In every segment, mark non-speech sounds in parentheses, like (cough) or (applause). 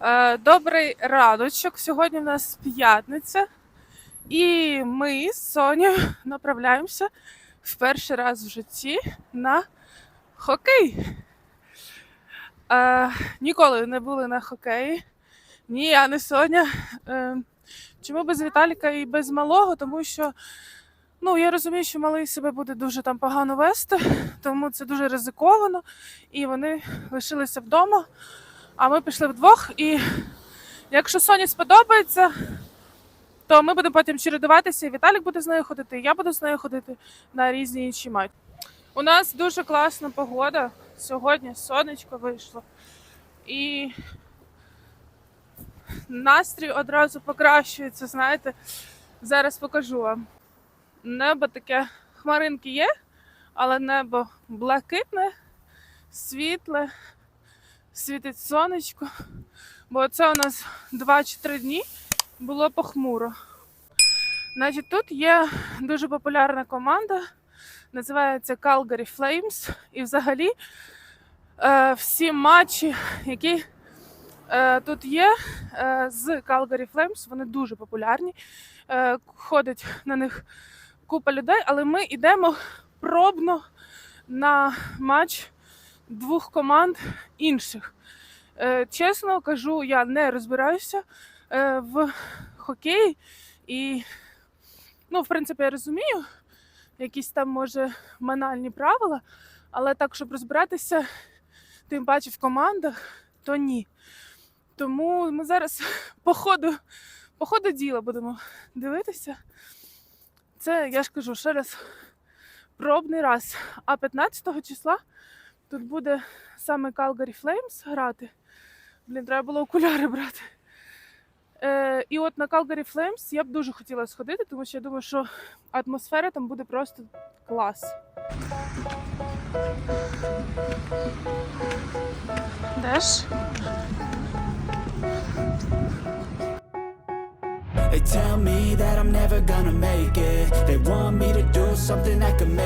Е, Добрий раночок. Сьогодні в нас п'ятниця, і ми з Сонею (laughs) направляємося в перший раз в житті на хокей. Е, Ніколи не були на хокеї. Ні, я не Соня. Е, Чому без Віталіка і без малого? Тому що ну, я розумію, що малий себе буде дуже там погано вести, тому це дуже ризиковано. І вони лишилися вдома. А ми пішли вдвох, і якщо Соні сподобається, то ми будемо потім чередуватися, і Віталік буде з нею ходити, і я буду з нею ходити на різні інші матчі. У нас дуже класна погода. Сьогодні сонечко вийшло. І настрій одразу покращується, знаєте. Зараз покажу вам. Небо таке, хмаринки є, але небо блакитне, світле світить сонечко, бо це у нас 2 чи 3 дні було похмуро. Значить, тут є дуже популярна команда, називається Calgary Flames. І взагалі е, всі матчі, які е, тут є е, з Calgary Flames, вони дуже популярні. Е, ходить на них купа людей, але ми йдемо пробно на матч двох команд інших. Е, чесно кажу, я не розбираюся е, в хокеї і, ну, в принципі, я розумію якісь там, може, банальні правила, але так, щоб розбиратися, тим паче в командах, то ні. Тому ми зараз (laughs) по ходу, по ходу діла будемо дивитися. Це, я ж кажу, ще раз пробний раз. А 15 числа Тут буде саме Calgary Flames грати. Блін, треба було окуляри брати. Е, і от на Calgary Flames я б дуже хотіла сходити, тому що я думаю, що атмосфера там буде просто клас. Де? They tell me that I'm never gonna make it They want me to do something that could make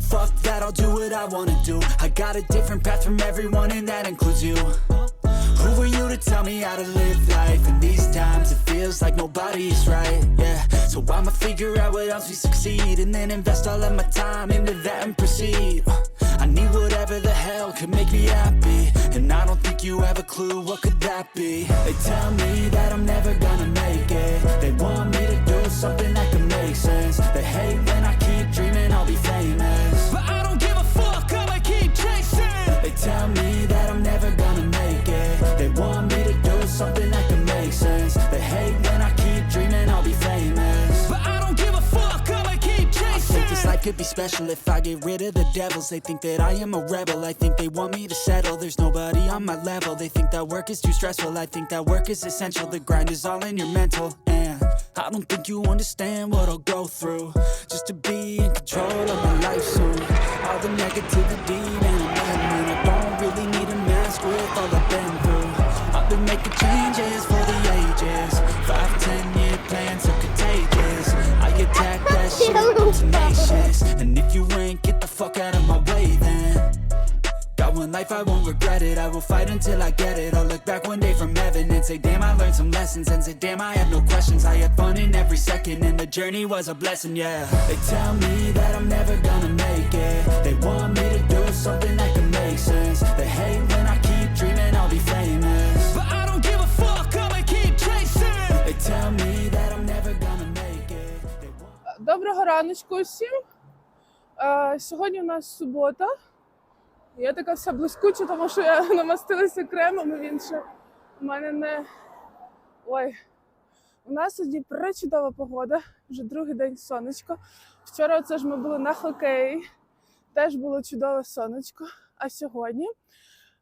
Fuck that, I'll do what I wanna do. I got a different path from everyone and that includes you. Who are you to tell me how to live life? In these times it feels like nobody's right, yeah. So I'ma figure out what else we succeed And then invest all of my time into that and proceed. I need whatever the hell could make me happy. And I don't think you have a clue what could that be. They tell me that I'm never gonna make it. They want me to do something that can be special if I get rid of the devils. They think that I am a rebel, I think they want me to settle. There's nobody on my level, they think that work is too stressful. I think that work is essential, the grind is all in your mental. And I don't think you understand what I'll go through. Just to be in control of my life soon All the negativity, man, man, man I don't really need a mask with all I've been through. I've been making changes shit, And if you ain't, get the fuck out of my way then. Got one life, I won't regret it. I will fight until I get it. I'll look back one day from heaven and say Damn, I learned some lessons. And say, damn, I have no questions. I had fun in every second And the journey was a blessing, yeah. They tell me that I'm never gonna make it. They want me to do something that can make sense раночку усім. Е, Сьогодні у нас субота. Я така вся блискуча, тому що я (laughs) намастилася кремом, і він ще у мене не. Ой. У нас сьогодні пречудова погода, вже другий день сонечко. Вчора це ж ми були на хокеї, теж було чудове сонечко. А сьогодні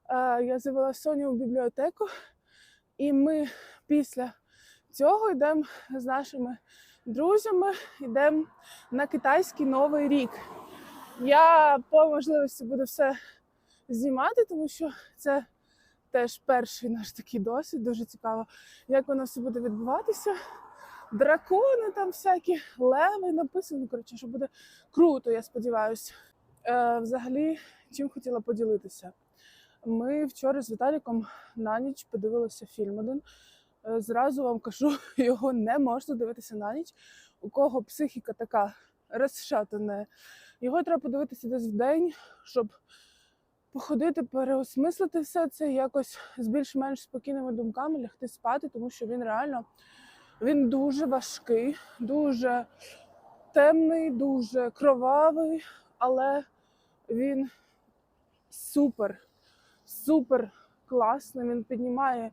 е, я завела Соню у бібліотеку, і ми після цього йдемо з нашими друзями, йдемо на китайський новий рік. Я по можливості буду все знімати, тому що це теж перший наш такий досвід. Дуже цікаво, як воно все буде відбуватися. Дракони там всякі, леви написано. Коротше, що буде круто, я сподіваюся. Е, взагалі, чим хотіла поділитися. Ми вчора з Віталіком на ніч подивилися фільм один. Е, Зразу вам кажу, (laughs) його не можна дивитися на ніч. У кого психіка така розшатана. Його треба подивитися десь в день, щоб походити, переосмислити все це, якось з більш-менш спокійними думками лягти спати, тому що він реально він дуже важкий, дуже темний, дуже кровавий, але він супер, супер класний. Він піднімає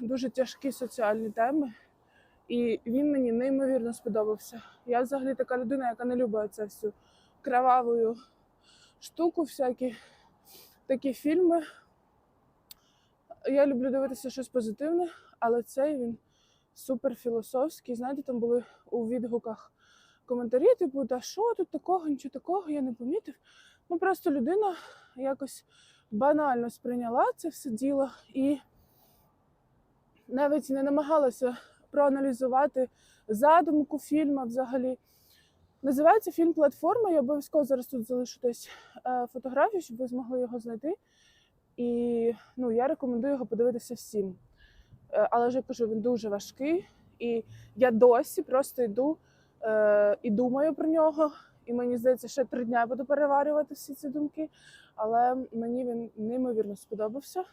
дуже тяжкі соціальні теми. І він мені неймовірно сподобався. Я взагалі така людина, яка не любить це всю кроваву штуку, всякі такі фільми. Я люблю дивитися щось позитивне, але цей він супер філософський. Знаєте, там були у відгуках коментарі, типу, та що тут такого, нічого такого, я не помітив. Ну просто людина якось банально сприйняла це все діло і навіть не намагалася проаналізувати задумку фільму взагалі. Називається фільм Платформа. Я обов'язково зараз тут залишу десь е, фотографію, щоб ви змогли його знайти. І ну, я рекомендую його подивитися всім. Е, але я кажу, він дуже важкий. І я досі просто йду е, і думаю про нього. І мені здається, ще три дня буду переварювати всі ці думки. Але мені він неймовірно сподобався.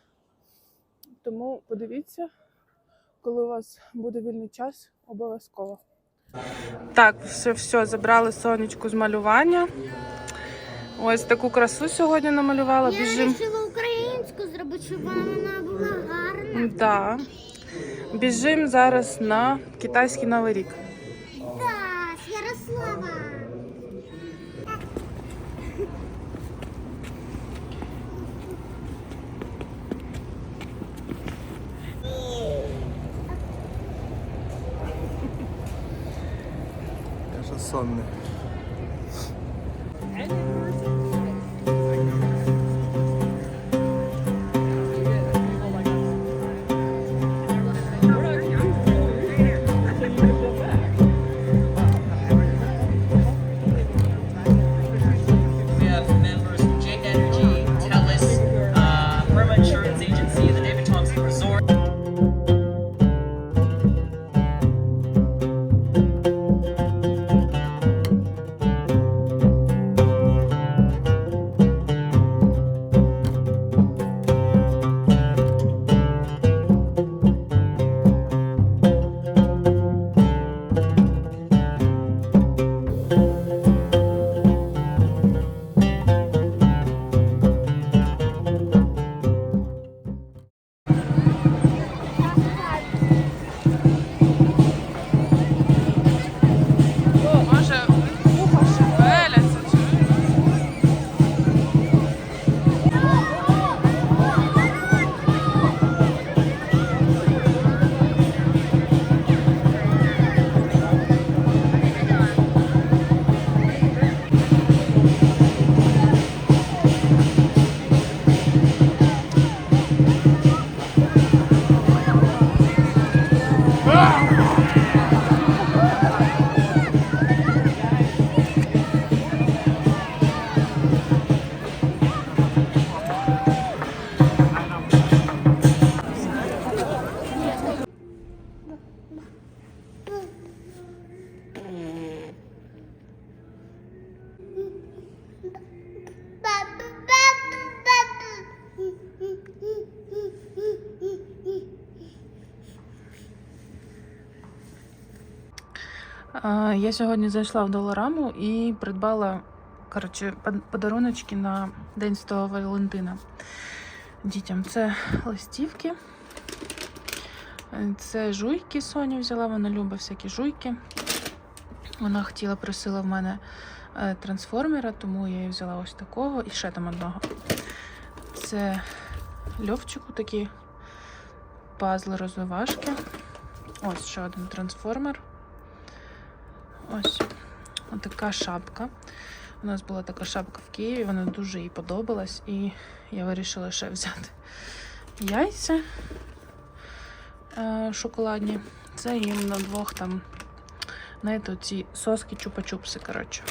Тому подивіться, коли у вас буде вільний час, обов'язково. Так, все, все, забрали сонечку з малювання. Ось таку красу сьогодні намалювала. Я Біжим. вирішила українську зробити, щоб вона була гарна. Да. Біжим зараз на китайський новий рік. Я Я сьогодні зайшла в Долараму і придбала коротше, подаруночки на День Святого Валентина дітям. Це листівки, е, це жуйки Соня взяла, вона любить всякі жуйки. Вона хотіла, просила в мене е, трансформера, тому я їй взяла ось такого і ще там одного. Це льовчику такі пазли розвивашки. Ось ще один трансформер. Ось така шапка. У нас була така шапка в Києві, вона дуже їй подобалась, і я вирішила ще взяти яйця е, шоколадні. Це їм на двох там, знаєте, ці соски чупа-чупси, коротше.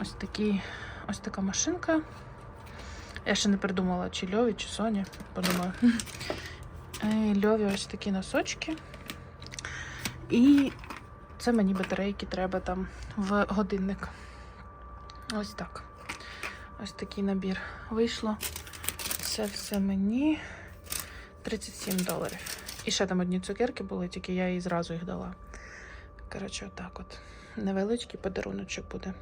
Ось такі, ось така машинка. Я ще не придумала, чи Льові, чи Соні. Подумаю. (laughs) Е, Льові ось такі носочки. І це мені батарейки треба там в годинник. Ось так. Ось такий набір вийшло. Це все мені 37 доларів. І ще там одні цукерки були, тільки я їй зразу їх дала. Коротше, отак от. Невеличкий подаруночок буде.